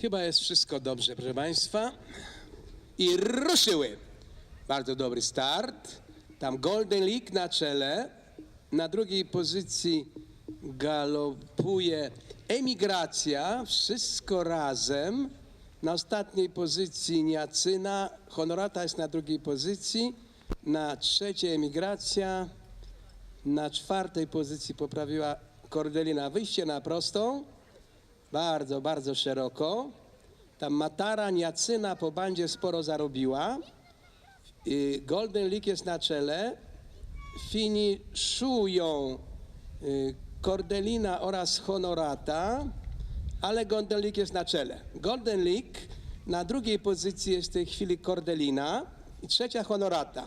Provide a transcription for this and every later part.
Chyba jest wszystko dobrze, proszę Państwa. I ruszyły. Bardzo dobry start. Tam Golden League na czele. Na drugiej pozycji galopuje Emigracja. Wszystko razem. Na ostatniej pozycji Niacyna. Honorata jest na drugiej pozycji. Na trzeciej Emigracja. Na czwartej pozycji poprawiła Kordelina wyjście na prostą. Bardzo, bardzo szeroko. Tam Matara, Niacyna po bandzie sporo zarobiła. Y, Golden League jest na czele. Finiszują y, Kordelina oraz Honorata, ale Golden League jest na czele. Golden League na drugiej pozycji jest w tej chwili Kordelina i trzecia Honorata.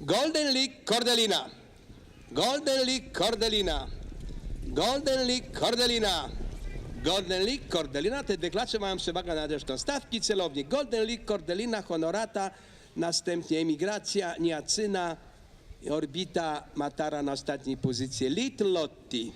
Golden League, Kordelina. Golden League, Kordelina. Golden League, Kordelina. Golden League, Kordelina. Te deklacze mają przewagę nad resztą. Stawki celownik. Golden League, Kordelina, Honorata. Następnie Emigracja, Niacyna, Orbita, Matara na ostatniej pozycji. Little Lotti.